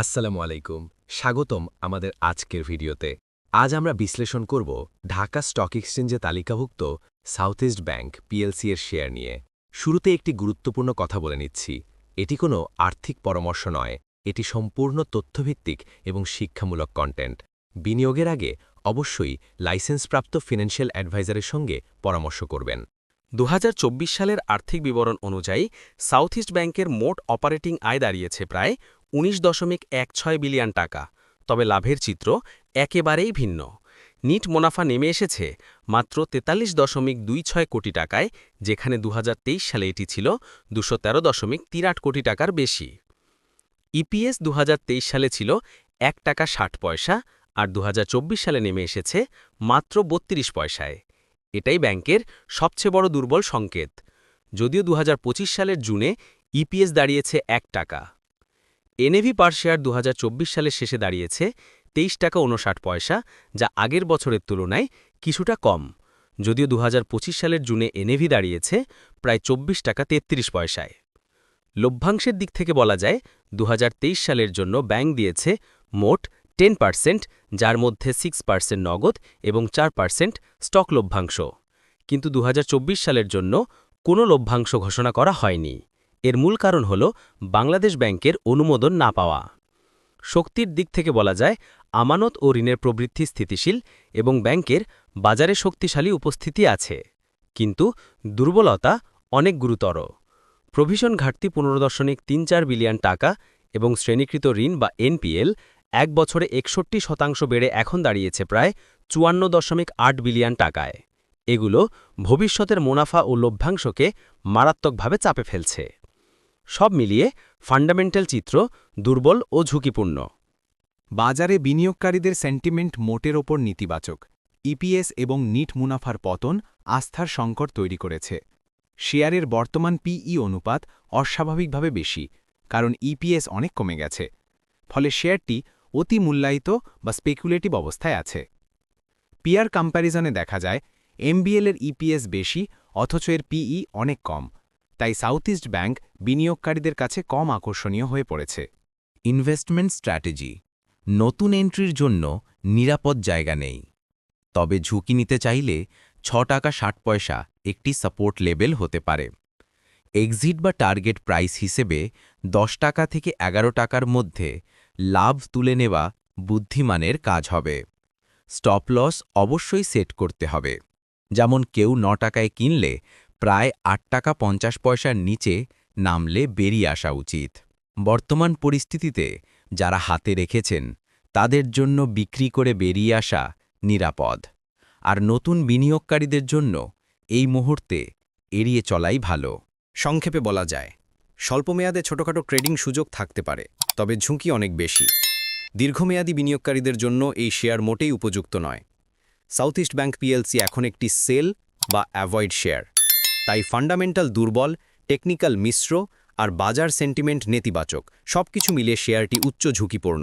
আসসালামু আলাইকুম। স্বাগতম আমাদের আজকের ভিডিওতে। আজ আমরা বিশ্লেষণ করব ঢাকা স্টক এক্সচেঞ্জে তালিকাভুক্ত সাউথ ইস্ট ব্যাংক পিএলসি এর শেয়ার নিয়ে। শুরুতে একটি গুরুত্বপূর্ণ কথা বলে নিচ্ছি। এটি কোনো আর্থিক পরামর্শ নয়, এটি সম্পূর্ণ তথ্যভিত্তিক এবং শিক্ষামূলক কন্টেন্ট বিনিয়োগের আগে অবশ্যই লাইসেন্সপ্রাপ্ত ফিনান্সিয়াল অ্যাডভাইজারের সঙ্গে পরামর্শ করবেন। দু হাজার চব্বিশ সালের আর্থিক বিবরণ অনুযায়ী সাউথ ইস্ট ব্যাংকের মোট অপারেটিং আয় দাঁড়িয়েছে প্রায় উনিশ দশমিক এক ছয় বিলিয়ন টাকা। তবে লাভের চিত্র একেবারেই ভিন্ন। নিট মুনাফা নেমে এসেছে মাত্র তেতাল্লিশ দশমিক দুই ছয় কোটি টাকায়, যেখানে দু হাজার তেইশ সালে এটি ছিল দুশো তেরো দশমিক তিরাট কোটি টাকার বেশি। ইপিএস দু হাজার তেইশ সালে ছিল এক টাকা ষাট পয়সা আর দুহাজার চব্বিশ সালে নেমে এসেছে মাত্র বত্রিশ পয়সায়। এটাই ব্যাংকের সবচেয়ে বড় দুর্বল সংকেত। যদিও দু হাজার পঁচিশ সালের জুনে ইপিএস দাঁড়িয়েছে এক টাকা। এনএভি পার শেয়ার দু হাজার চব্বিশ সালের শেষে দাঁড়িয়েছে তেইশ টাকা উনষাট পয়সা, যা আগের বছরের তুলনায় কিছুটা কম। যদিও দুহাজার পঁচিশ সালের জুনে এনএভি দাঁড়িয়েছে প্রায় চব্বিশ টাকা তেত্রিশ পয়সায়। লভ্যাংশের দিক থেকে বলা যায় দু হাজার তেইশ সালের জন্য ব্যাংক দিয়েছে মোট টেন পার্সেন্ট, যার মধ্যে সিক্স পার্সেন্ট নগদ এবং চার পার্সেন্ট স্টক লভ্যাংশ। কিন্তু দু হাজার চব্বিশ সালের জন্য কোনো লভ্যাংশ ঘোষণা করা হয়নি। এর মূল কারণ হল বাংলাদেশ ব্যাংকের অনুমোদন না পাওয়া। শক্তির দিক থেকে বলা যায়, আমানত ও ঋণের প্রবৃদ্ধি স্থিতিশীল এবং ব্যাংকের বাজারে শক্তিশালী উপস্থিতি আছে। কিন্তু দুর্বলতা অনেক গুরুতর। প্রভিশন ঘাটতি পনেরো দশমিক তিন চার বিলিয়ন টাকা এবং শ্রেণীকৃত ঋণ বা এনপিএল এক বছরে একষট্টি শতাংশ বেড়ে এখন দাঁড়িয়েছে প্রায় চুয়ান্ন দশমিক আট বিলিয়ন টাকায়। এগুলো ভবিষ্যতের মুনাফা ও লভ্যাংশকে মারাত্মকভাবে চাপে ফেলছে। সব মিলিয়ে ফান্ডামেন্টাল চিত্র দুর্বল ও ঝুঁকিপূর্ণ। বাজারে বিনিয়োগকারীদের সেন্টিমেন্ট মোটের ওপর নেতিবাচক। ইপিএস এবং নিট মুনাফার পতন আস্থার সংকট তৈরি করেছে। শেয়ারের বর্তমান পিই অনুপাত অস্বাভাবিকভাবে বেশি, কারণ ইপিএস অনেক কমে গেছে। ফলে শেয়ারটি অতি মূল্যায়িত বা স্পেকুলেটিভ অবস্থায় আছে। পিয়ার কম্প্যারিজনে দেখা যায় এমবিএলের ইপিএস বেশি, অথচ এর পিই অনেক কম। তাই সাউথ ইস্ট ব্যাংক বিনিয়োগকারীদের কাছে কম আকর্ষণীয় হয়ে পড়েছে। ইনভেস্টমেন্ট স্ট্র্যাটেজি নতুন এন্ট্রির জন্য নিরাপদ জায়গা নেই। তবে ঝুঁকি নিতে চাইলে ছ টাকা ষাট পয়সা একটি সাপোর্ট লেভেল হতে পারে। এক্সিট বা টার্গেট প্রাইস হিসেবে দশ টাকা থেকে এগারো টাকার মধ্যে লাভ তুলে নেওয়া বুদ্ধিমানের কাজ হবে। স্টপ লস অবশ্যই সেট করতে হবে। যেমন কেউ ন টাকায় কিনলে প্রায় আট টাকা পঞ্চাশ পয়সার নিচে নামলে বেরিয়ে আসা উচিত। বর্তমান পরিস্থিতিতে যারা হাতে রেখেছেন, তাদের জন্য বিক্রি করে বেরিয়ে আসা নিরাপদ। আর নতুন বিনিয়োগকারীদের জন্য এই মুহূর্তে এড়িয়ে চলাই ভালো। সংক্ষেপে বলা যায়, স্বল্পমেয়াদে ছোটখাটো ট্রেডিং সুযোগ থাকতে পারে, তবে ঝুঁকি অনেক বেশি। দীর্ঘমেয়াদী বিনিয়োগকারীদের জন্য এই শেয়ার মোটেই উপযুক্ত নয়। সাউথ ইস্ট ব্যাংক পিএলসি এখন একটি সেল বা অ্যাভয়েড শেয়ার। তাই ফান্ডামেন্টাল দুর্বল টেকনিক্যাল মিশ্র আর বাজার সেন্টিমেন্ট নেতিবাচক সবকিছু মিলে শেয়ারটি উচ্চ ঝুঁকিপূর্ণ।